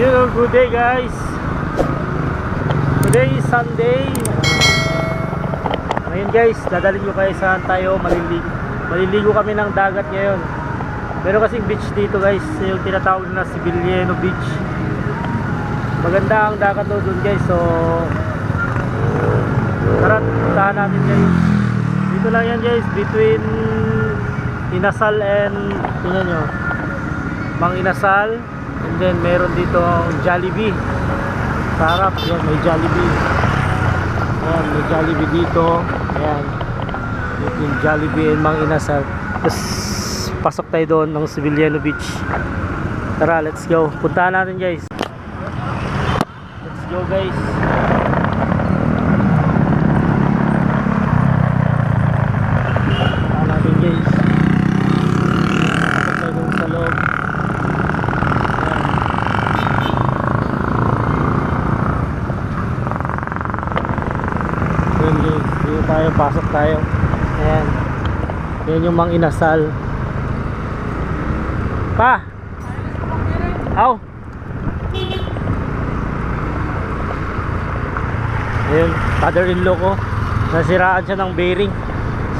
You good day guys. Today is Sunday. Ngayon guys, dadalhin ko kayo saan tayo maliligo. Maliligo kami ng dagat ngayon. Meron kasing beach dito guys, yung tinatawag na Sibiliano Beach. Maganda ang dagat doon dun guys, so tara, puntahan natin guys. Dito lang yan guys, between Inasal and tingnan nyo, Mang Inasal and then meron dito Jollibee. Sarap, yan, may Jollibee. Ayan, may Jollibee dito. Ayan. Yung Jollibee and Mang Inasal. Tapos, pasok tayo doon ng Civiliano Beach. Tara, let's go. Puntahan natin guys. Let's go guys. Puntahan natin guys. Pasok tayo doon sa loob. Ayan. Ayan guys, dito tayo, pasok tayo. Ayan. Ayan yung mang inasal. Pa! Aw! Ayun, father-in-law ko. Nasiraan siya ng bearing.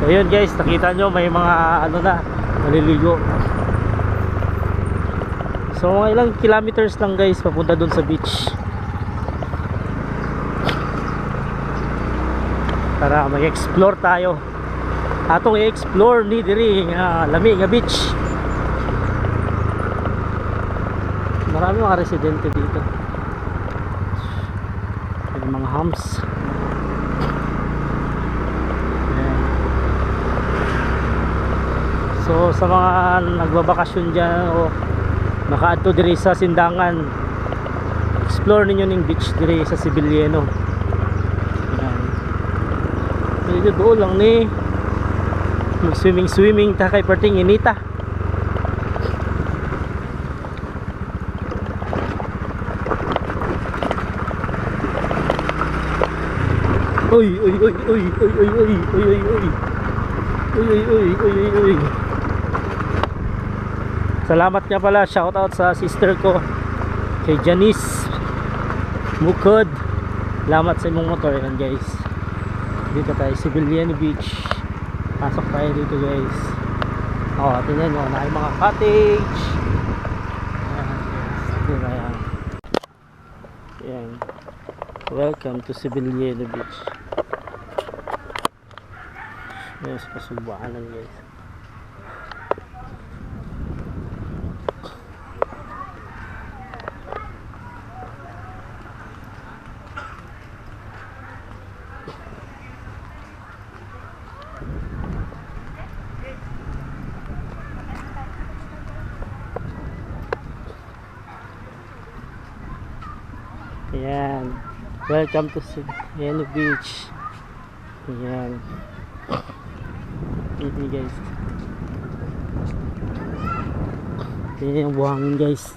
So yun guys, nakita nyo may mga ano na, maliligo. So mga ilang kilometers lang guys papunta dun sa beach. Tara, mag-explore tayo. Atong i-explore ni diri nga lami nga beach. Marami mga residente dito. May mga. Ayan. So sa mga nagbabakasyon dyan o nakaadto diri sa Sindangan explore ninyo ning beach diri sa Sibiliano Ayan. Medyo doon lang ni mag swimming swimming ta kay parting inita Uy, uy, uy, uy, uy, uy, uy, uy, uy, uy. Uy, uy, uy, uy, uy, uy. Salamat nga pala, shout out sa sister ko kay Janice Mukod. Salamat sa imong motor yan guys. Dito tayo, Civiliano Beach. Pasok tayo dito guys. Oh, tingnan nyo, na mga cottage. Ayan, guys. Na yan. Ayan. Welcome to Civiliano Beach. Yes, pasubuanan guys. Ayan. Welcome to Sieno Beach. Ayan. Ito guys. Ayan yung buhangin guys.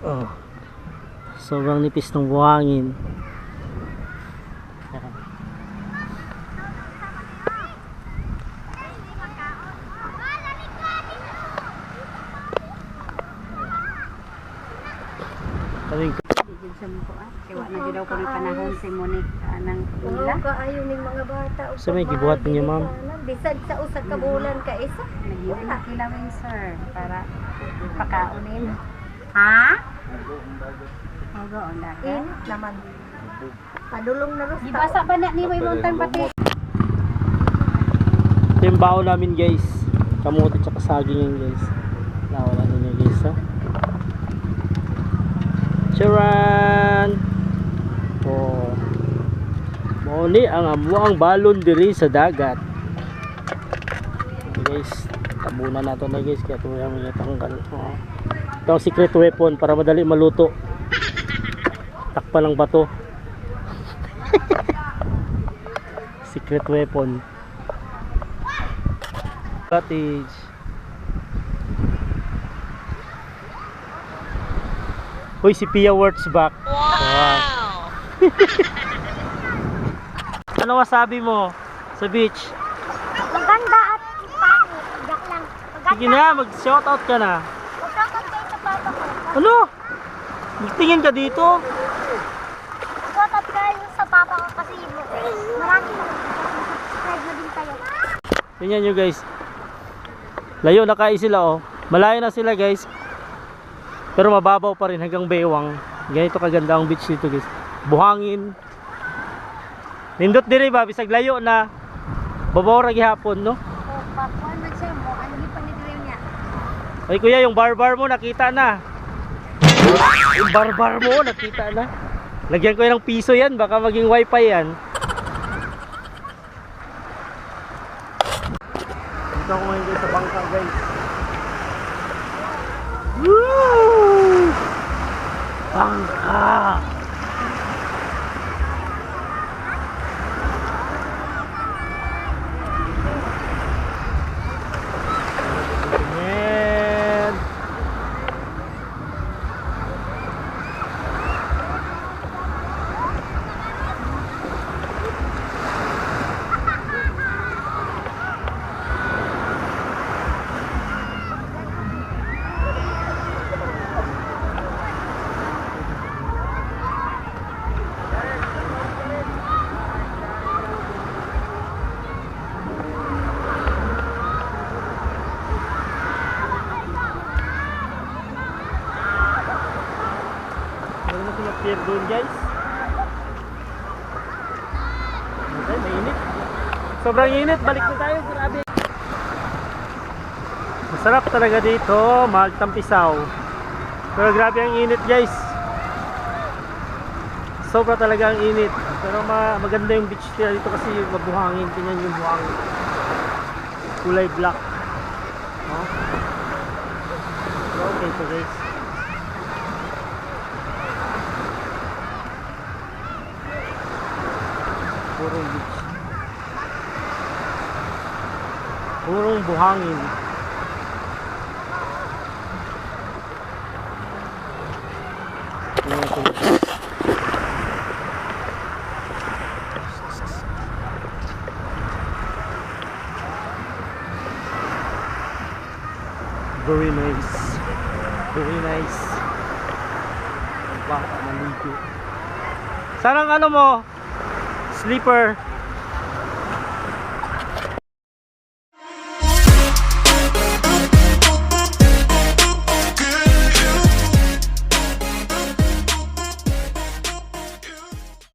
Oh. Sobrang nipis ng buhangin. Sa ko ah. Kaya wala na daw ko ng panahon si Monique ah, ng Oo, ila. kaayo mga bata. Sa may gibuhat niyo, ma'am? Bisag sa usa ka bulan ka isa. Nagyuwi na kilawin sir para pakaunin. Ha? Ogo, onda ka. In naman. Padulong na ros. Gibasa ba na ni mo imong time pati? Ito yung baon namin guys. Kamuti tsaka saging yan guys. Nawala na niya guys ha. Charan! Oh. Muni ang amuang balon diri sa dagat. Guys, tabunan nato na guys kaya ito yung tanggal. Oh. Ito ang secret weapon para madali maluto. Takpa ng bato. secret weapon. Cottage. Uy, si Pia Words back. Wow! ano masabi mo sa beach? Maganda at pangit. Jak lang. Sige na, mag-shoutout ka na. Magkakot kayo sa papa ko. Ano? Tingin ka dito. Shoutout kayo sa papa ko kasi maraming subscribe na din kayo. Tingnan nyo guys. Layo na kayo sila oh. Malayo na sila guys. Pero mababaw pa rin hanggang Bewang. Ganito kaganda ang beach dito guys. Buhangin. Nindot diri ba bisag layo na. Babaw ra gihapon no. Ay kuya, yung barbar mo nakita na. Yung barbar mo nakita na. Lagyan ko yan ng piso yan, baka maging wifi yan. Dito ako ngayon sa bangka guys. Woo! Bangka! Yan. Meron pier doon guys. Okay, mainit. Sobrang init, balik na tayo. Grabe. Masarap talaga dito, mahal tampisaw. Pero grabe ang init guys. Sobra talaga ang init. Pero ma maganda yung beach nila dito kasi mabuhangin. Tingnan yung buhangin. Kulay black. Oh. Pero okay to guys. Purong beach. Purong buhangin. Very nice. Very nice. Baka maligo. Saan ang ano mo? Sleeper.